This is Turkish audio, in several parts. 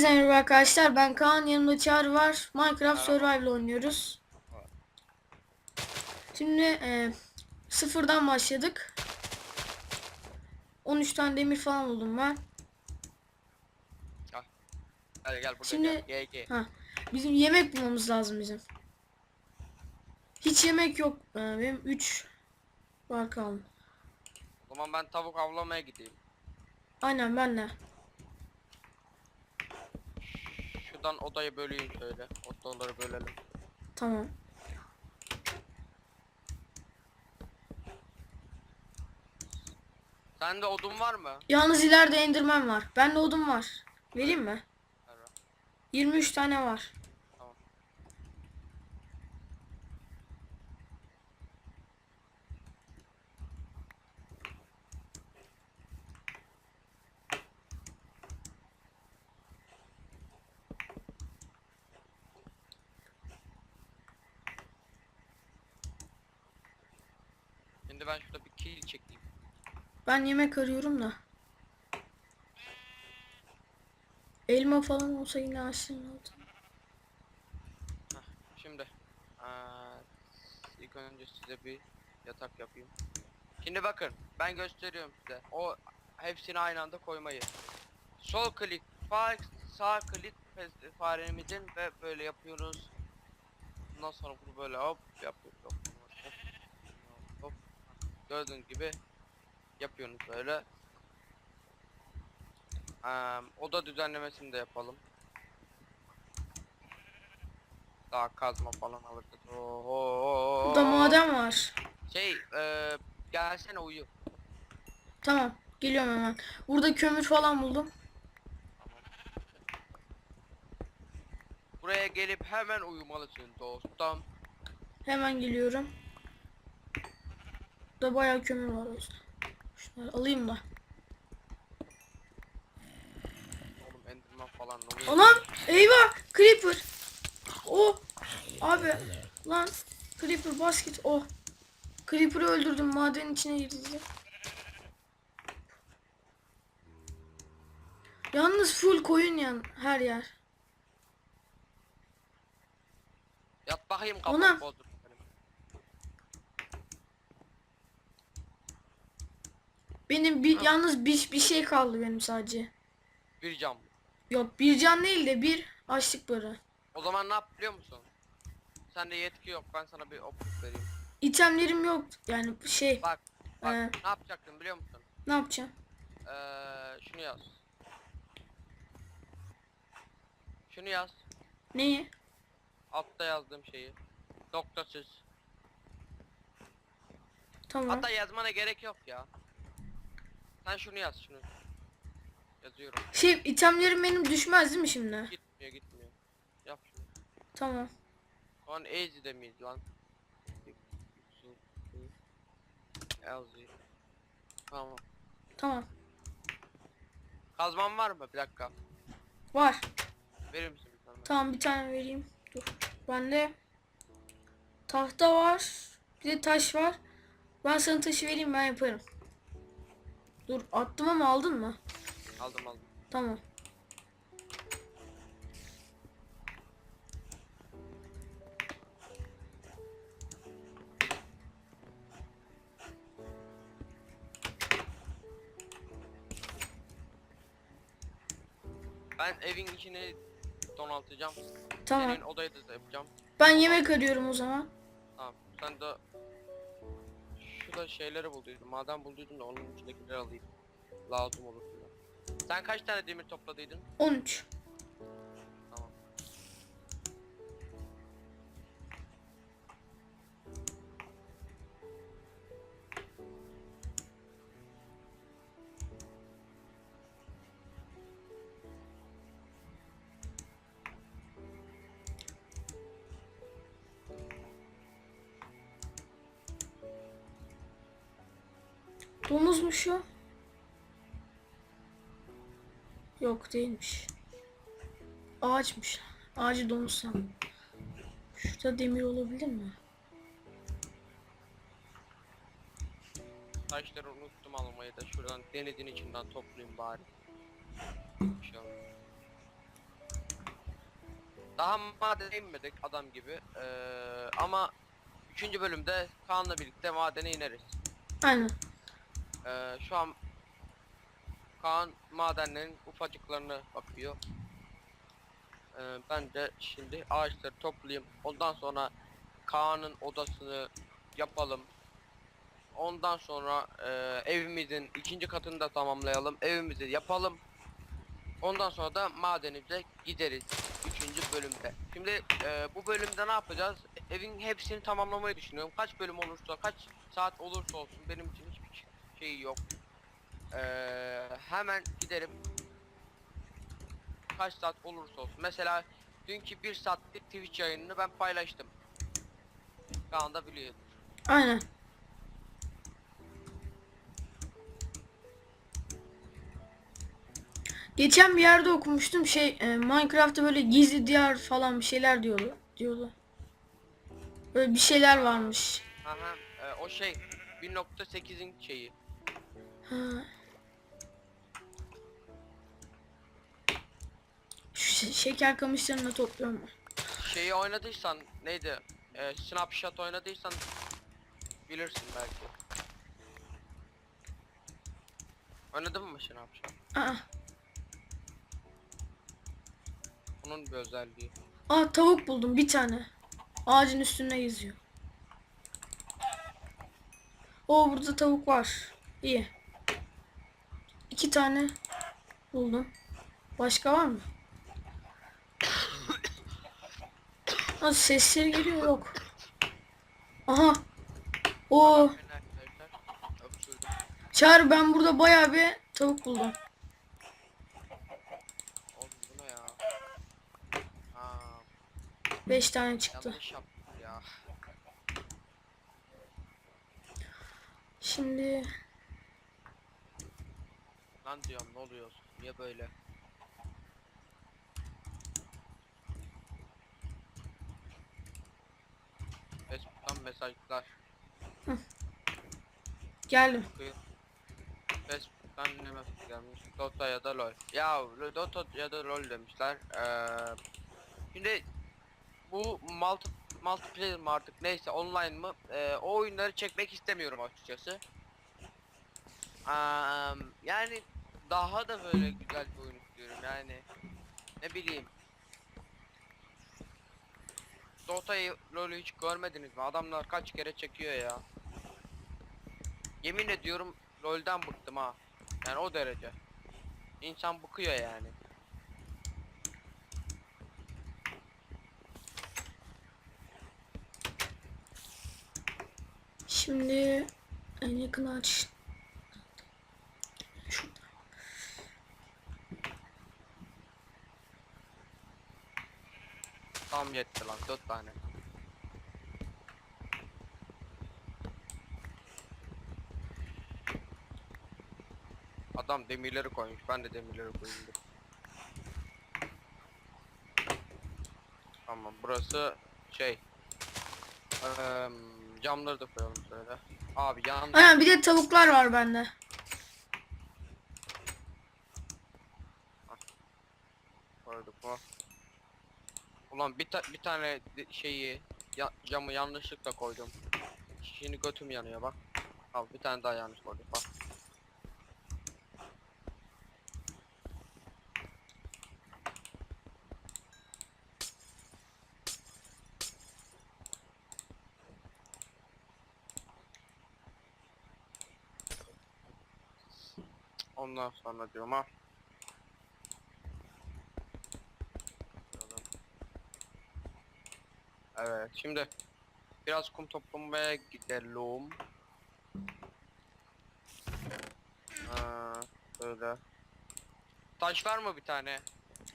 Hepinize merhaba arkadaşlar. Ben Kaan, yanımda Çağrı var. Minecraft. Survival oynuyoruz. Şimdi e, sıfırdan başladık. 13 tane demir falan buldum ben. Hadi gel burada Şimdi- gel. GG. Ha, bizim yemek bulmamız lazım bizim. Hiç yemek yok. E, benim 3 var kaldı. O zaman ben tavuk avlamaya gideyim. Aynen ben de. Şuradan odayı böleyim şöyle. Odaları bölelim. Tamam. Sende odun var mı? Yalnız ileride enderman var. Bende odun var. Vereyim mi? Ver. 23 tane var. Şimdi ben şurada bir kill çekeyim. Ben yemek arıyorum da. Elma falan olsa yine ağaçların altında. Şimdi ilk önce size bir yatak yapayım. Şimdi bakın ben gösteriyorum size. O hepsini aynı anda koymayı. Sol klik, fa sağ klik faremizin ve böyle yapıyoruz. Ondan sonra bunu böyle hop yapıyoruz. Hop. Gördüğünüz gibi yapıyorsunuz böyle. Eee, oda düzenlemesini de yapalım. Daha kazma falan alırız. Oho. Burada maden var. Şey, eee gelsene uyu. Tamam. Geliyorum hemen. Burada kömür falan buldum. Buraya gelip hemen uyumalısın dostum. Hemen geliyorum. Burada bayağı kömür var o yüzden. Şunları alayım da. Oğlum enderman falan ne oluyor? Anam! Eyvah! Creeper! Oh! Abi! Lan! Creeper basket! Oh! Creeper'ı öldürdüm. Madenin içine girdi. Yalnız full koyun yan her yer. Yat bakayım Ona- kafamı benim. Bir yalnız bir, bir şey kaldı benim sadece. Bir cam. Yok bir can değil de bir açlık barı. O zaman ne yap biliyor musun? Sende yetki yok ben sana bir optik vereyim. İtemlerim yok yani şey Bak bak Ee. ne yapacaktın biliyor musun? ne yapacağım? Eee şunu yaz. Şunu yaz. Neyi? Altta yazdığım şeyi. Noktasız. Tamam. Hatta yazmana gerek yok ya. Sen şunu yaz şunu. Yazıyorum. Şey itemlerim benim düşmez değil mi şimdi? Gitmiyor gitmiyor. Yap şunu. Tamam. Şu an Easy'de miyiz lan? Easy. Tamam. Tamam. Kazman var mı? Bir dakika. Var. Verir misin bir tane? Tamam bir tane vereyim. Dur. Bende tahta var. Bir de taş var. Ben sana taşı vereyim ben yaparım. Dur attım ama aldın mı? Aldım aldım. Tamam. Ben evin içini donaltacağım. Tamam. Senin odayı da yapacağım. Ben yemek arıyorum o zaman. Tamam. Sen de şurada şeyleri bulduydun. Maden bulduydun da onun içindekileri alayım. Lazım olur. Sen kaç tane demir topladıydın? 13. mu şu? Yok değilmiş. Ağaçmış. Ağacı domuz sandım. Şurada demir olabilir mi? Taşları unuttum almayı da şuradan denizin içinden toplayayım bari. Daha madene inmedik adam gibi. Ee, ama üçüncü bölümde Kaan'la birlikte madene ineriz. Aynen. Ee, şu an Kaan madenlerin ufacıklarına bakıyor. Ee, ben de şimdi ağaçları toplayayım. Ondan sonra Kaan'ın odasını yapalım. Ondan sonra e, evimizin ikinci katını da tamamlayalım. Evimizi yapalım. Ondan sonra da madenimize gideriz. Üçüncü bölümde. Şimdi e, bu bölümde ne yapacağız? Evin hepsini tamamlamayı düşünüyorum. Kaç bölüm olursa, kaç saat olursa olsun benim için şey yok. Ee, hemen giderim. Kaç saat olursa olsun. Mesela dünkü bir saatlik Twitch yayınını ben paylaştım. Kaan da biliyor. Aynen. Geçen bir yerde okumuştum şey e, Minecraft'ta böyle gizli diyar falan bir şeyler diyordu. diyordu. Böyle bir şeyler varmış. Aha, e, o şey 1.8'in şeyi. Şu şe- şeker kamışlarını topluyorum. Şeyi oynadıysan neydi? E, snapshot oynadıysan bilirsin belki. Oynadın mı snapshot? Aa, Bunun bir özelliği. aa tavuk buldum bir tane. Ağacın üstünde geziyor. O burada tavuk var. İyi. İki tane buldum. Başka var mı? Nasıl sesleri geliyor yok. Aha. O. Çağrı ben burada bayağı bir tavuk buldum. Beş tane çıktı. Şimdi Lan diyorum ne oluyor? Niye böyle? Facebook'tan mesajlar. geldim. Bakıyor. Facebook'tan ne mesaj gelmiş? Dota ya da LoL. Ya Dota ya da LoL demişler. Ee, şimdi bu multi multiplayer mı artık neyse online mı? Ee, o oyunları çekmek istemiyorum açıkçası. Aa, yani daha da böyle güzel bir oyun istiyorum yani. Ne bileyim. Dota'yı LoL'ü hiç görmediniz mi? Adamlar kaç kere çekiyor ya. Yemin ediyorum LoL'den bıktım ha. Yani o derece. İnsan bıkıyor yani. Şimdi en yakın aç. Tam yetti lan 4 tane. Adam demirleri koymuş. Ben de demirleri koyayım. Tamam burası şey. Eee camları da koyalım şöyle. Abi yan Aynen bir de tavuklar var bende. koyduk mu? Ulan bir, ta- bir tane şeyi ya- camı yanlışlıkla koydum. Şimdi götüm yanıyor bak. Al bir tane daha yanlış koyduk bak. Ondan sonra diyorum ha. Evet şimdi biraz kum toplamaya gidelim. Aa, böyle. Taş var mı bir tane?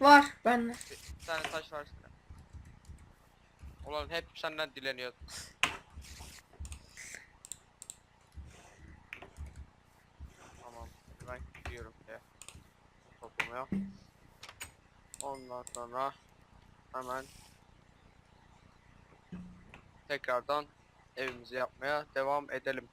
Var bende. Bir, bir tane taş var. Ulan hep senden dileniyor. Tamam ben gidiyorum ya. Toplamaya. Ondan sonra hemen tekrardan evimizi yapmaya devam edelim.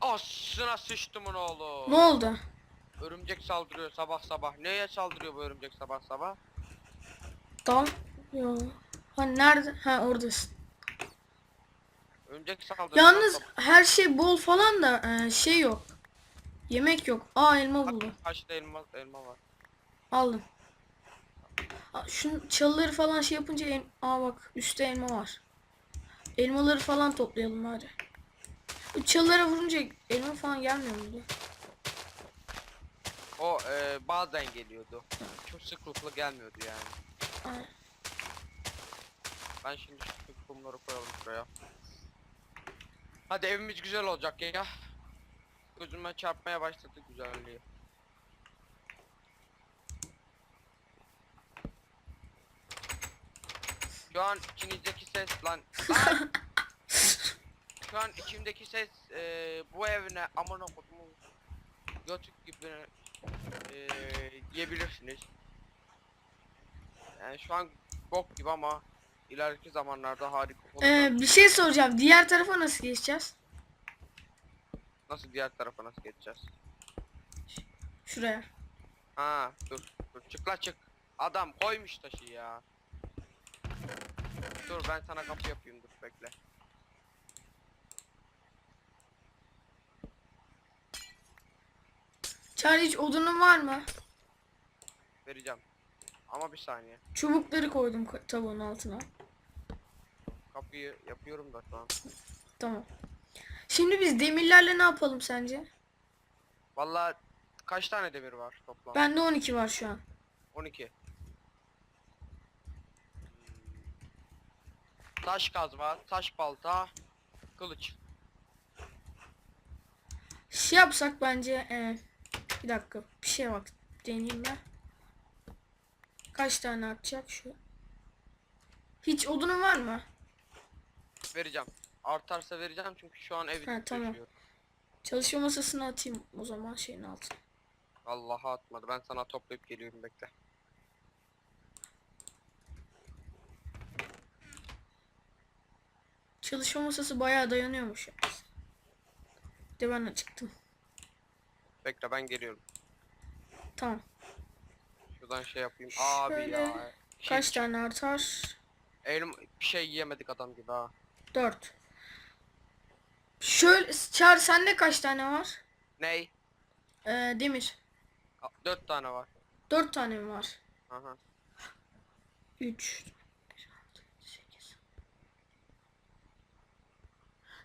Aslına sıçtımın oğlu. Ne oldu? örümcek saldırıyor sabah sabah. Neye saldırıyor bu örümcek sabah sabah? Dal. Yo. Ha nerede? Ha oradasın. Örümcek saldırıyor. Yalnız sabah. her şey bol falan da e, şey yok. Yemek yok. Aa elma buldum. Kaçta elma, elma var. Aldım. Şunu çalıları falan şey yapınca el... Aa bak üstte elma var. Elmaları falan toplayalım hadi. Bu çalılara vurunca elma falan gelmiyor mu? O e, bazen geliyordu. Çok sıklıkla gelmiyordu yani. Ben şimdi şu kumları koyalım şuraya. Hadi evimiz güzel olacak ya. Gözüme çarpmaya başladı güzelliği. Şu an içinizdeki ses lan. lan! Şu an içimdeki ses e, bu evine amına kodumu götük gibi e, diyebilirsiniz. Yani şu an bok gibi ama ileriki zamanlarda harika olacak. Ee, bir şey soracağım. Diğer tarafa nasıl geçeceğiz? Nasıl diğer tarafa nasıl geçeceğiz? Şuraya. Ha dur dur çık la çık. Adam koymuş taşı ya. Dur ben sana kapı yapayım dur bekle. Çağrı hiç odunun var mı? Vereceğim. Ama bir saniye. Çubukları koydum ka- tavuğun altına. Kapıyı yapıyorum da şu an. Tamam. Şimdi biz demirlerle ne yapalım sence? Vallahi kaç tane demir var toplam? Bende 12 var şu an. 12. Taş kazma, taş balta, kılıç. Şey yapsak bence e, bir dakika bir şey bak deneyeyim ben. Kaç tane atacak şu? Hiç odunun var mı? Vereceğim. Artarsa vereceğim çünkü şu an evi Ha, tamam. taşıyor. Çalışma masasına atayım o zaman şeyin altına. Allah'a atmadı. Ben sana toplayıp geliyorum bekle. Çalışma masası bayağı dayanıyormuş yalnız. Bir de ben çıktım. Bekle ben geliyorum. Tamam. Şuradan şey yapayım. Abi Şöyle ya. Şey, Kaç tane artar? Elim bir şey yiyemedik adam gibi ha. 4. Şöyle Çağrı sende kaç tane var? Ney? Ee, demir. Dört tane var. 4 tane mi var? Aha. 3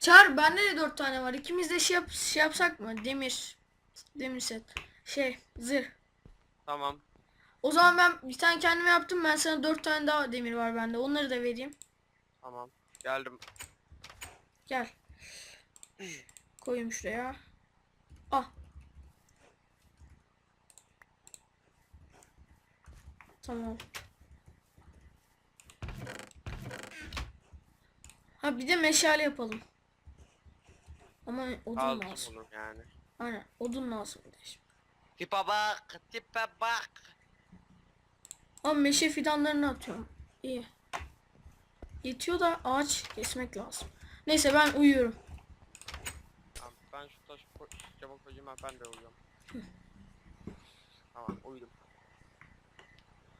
Çağır bende de 4 tane var. İkimiz de şey, yap, şey yapsak mı? Demir. Demir set. Şey zırh. Tamam. O zaman ben bir tane kendime yaptım. Ben sana 4 tane daha demir var bende. Onları da vereyim. Tamam. Geldim. Gel. Koyayım şuraya. Ah. Tamam. Ha bir de meşale yapalım. Ama odun Lazım lazım. olur yani. Aynen odun lazım bir de şimdi. Tipe bak. Tipe bak. Ama meşe fidanlarını atıyorum. İyi. Yetiyor da ağaç kesmek lazım. Neyse ben uyuyorum. Tamam, ben şu taşı koy, cama koyayım ben de uyuyorum. tamam uyudum.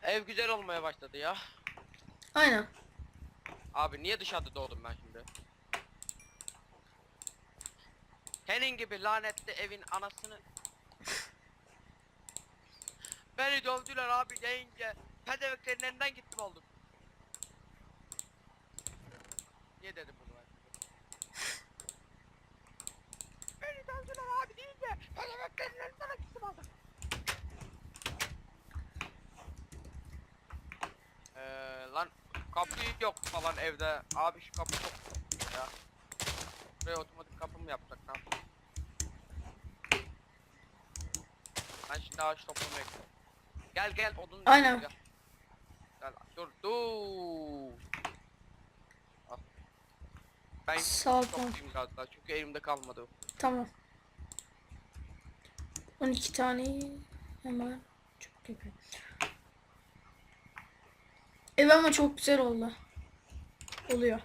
Ev güzel olmaya başladı ya. Aynen. Abi niye dışarıda doğdum ben şimdi? Senin gibi lanetli evin anasını... Beni dövdüler abi deyince pedeveklerin elinden gittim oldum. Niye dedim bunu ben? Beni dövdüler abi deyince pedeveklerin elinden gittim oldum. Ee, lan kapı yok falan evde. Abi şu kapı çok ya. Buraya kapı mı yapsak ne yapalım? Ben şimdi ağaç toplamaya gidiyorum. Gel gel odun. Aynen. Gel. Gel dur dur. Al. Ben Sağ ol, toplayayım biraz daha çünkü elimde kalmadı. Tamam. 12 tane hemen çok yapıyorum. Ev ama çok güzel oldu. Oluyor.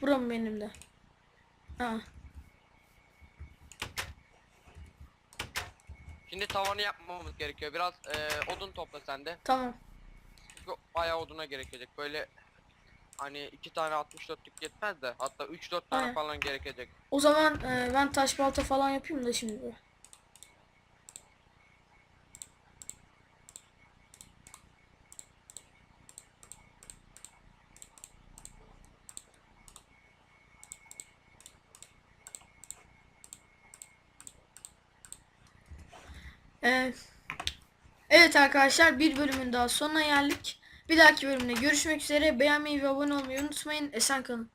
Buram benim de. Ha. Şimdi tavanı yapmamız gerekiyor. Biraz eee, odun topla sen de. Tamam. Çünkü bayağı oduna gerekecek. Böyle hani iki tane 64'lük yetmez de hatta 3-4 tane Aynen. falan gerekecek. O zaman e, ben taş balta falan yapayım da şimdi. Evet arkadaşlar bir bölümün daha sonuna geldik. Bir dahaki bölümde görüşmek üzere. Beğenmeyi ve abone olmayı unutmayın. Esen kalın.